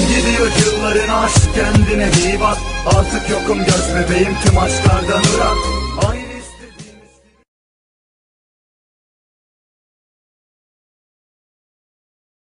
Gidiyor yılların aşk kendine iyi bak. Artık yokum göz bebeğim tüm aşklardan ırak